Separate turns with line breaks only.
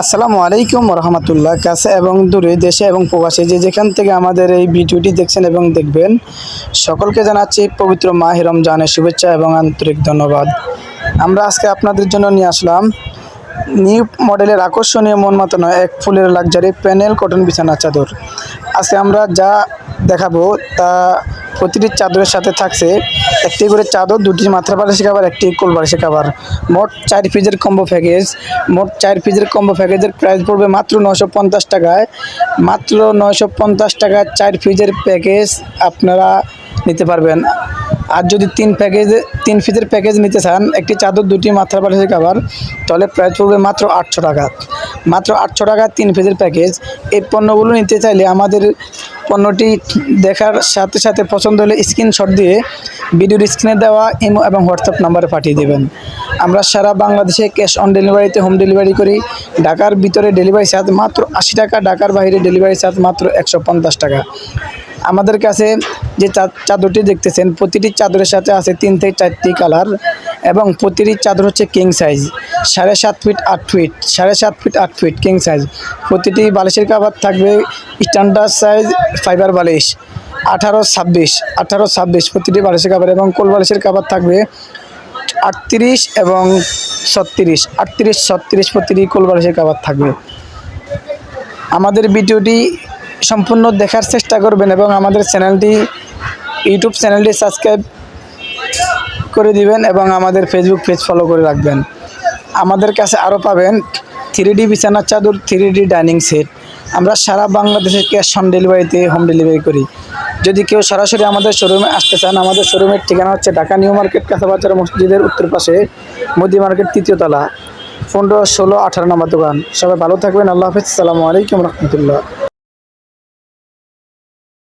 আসসালামু আলাইকুম রহমতুল্লাহ। কাছে এবং দূরে দেশে এবং প্রবাসে যে যেখান থেকে আমাদের এই ভিডিওটি দেখছেন এবং দেখবেন, সকলকে জানাচ্ছি পবিত্র মাহ রমজানের শুভেচ্ছা এবং আন্তরিক ধন্যবাদ। আমরা আজকে আপনাদের জন্য নিয়ে আসলাম নিউ মডেলের আকর্ষণীয় মন মাতানো এক ফুলের লাক্সারি প্যানেল কটন বিছানা চাদর। আজকে আমরা যা দেখাবো তা প্রতিটি চাদরের সাথে থাকছে একটি করে চাদর, দুটি মাত্রা বালিশি কাবার একটি কোল বালিশি কাবার মোট চার পিজের কম্বো প্যাকেজ মোট চার পিজের কম্বো প্যাকেজের প্রাইস পড়বে মাত্র নশো পঞ্চাশ টাকায়। মাত্র নশো পঞ্চাশ টাকায় চার পিজের প্যাকেজ আপনারা নিতে পারবেন। আর যদি তিন প্যাকেজ তিন পিসের প্যাকেজ নিতে চান, একটি চাদর, দুটি মাত্রা বালিশের কাবার তাহলে প্রাইস পড়বে মাত্র আটশো টাকা। মাত্র আটশো টাকা তিন পিসের প্যাকেজ এই পণ্যগুলো নিতে চাইলে আমাদের পণ্যটি দেখার সাথে সাথে পছন্দ হলে স্ক্রিনশট দিয়ে ভিডিওর স্ক্রিনে দেওয়া ইমো এবং হোয়াটসঅ্যাপ নাম্বারে পাঠিয়ে দেবেন। আমরা সারা বাংলাদেশে ক্যাশ অন ডেলিভারিতে হোম ডেলিভারি করি। ঢাকার ভিতরে ডেলিভারি চার্জ মাত্র আশি টাকা, ঢাকার বাইরে ডেলিভারি চার্জ মাত্র একশো পঞ্চাশ টাকা। আমাদের কাছে যে চাদরটি দেখতেছেন, প্রতিটি চাদরের সাথে আছে তিন থেকে চারটি কালার এবং প্রতিটি চাদর হচ্ছে কিং সাইজ সাড়ে সাত ফিট আট ফিট সাড়ে সাত ফিট আট ফিট কিং সাইজ প্রতিটি বালিশের কাভার থাকবে স্ট্যান্ডার্ড সাইজ ফাইবার বালিশ, আঠারো ছাব্বিশ আঠারো ছাব্বিশ প্রতিটি বালিশের কাভার এবং কোল বালিশের কাভার থাকবে আটত্রিশ এবং ছত্রিশ, আটত্রিশ, ছত্রিশ প্রতিটি কোল বালিশের কাভার থাকবে। আমাদের ভিডিওটি সম্পূর্ণ দেখার চেষ্টা করবেন এবং আমাদের চ্যানেলটি, ইউটিউব চ্যানেলটি সাবস্ক্রাইব করে দিবেন এবং আমাদের ফেসবুক পেজ ফলো করে রাখবেন। আমাদের কাছে আরও পাবেন থ্রি ডি বিছানার চাদর থ্রি ডি ডাইনিং সেট আমরা সারা বাংলাদেশে ক্যাশ অন ডেলিভারিতে হোম ডেলিভারি করি। যদি কেউ সরাসরি আমাদের শোরুমে আসতে চান, আমাদের শোরুমের ঠিকানা হচ্ছে ঢাকা নিউ মার্কেট, কাঁচাবাজার মসজিদের উত্তর পাশে, মোদি মার্কেট তৃতীয় তলা। পনেরো ষোলো আঠারো নম্বর দোকান। সবাই ভালো থাকবেন। আল্লাহ হাফিজ। সালামু আলাইকুম রহমতুল্লাহ।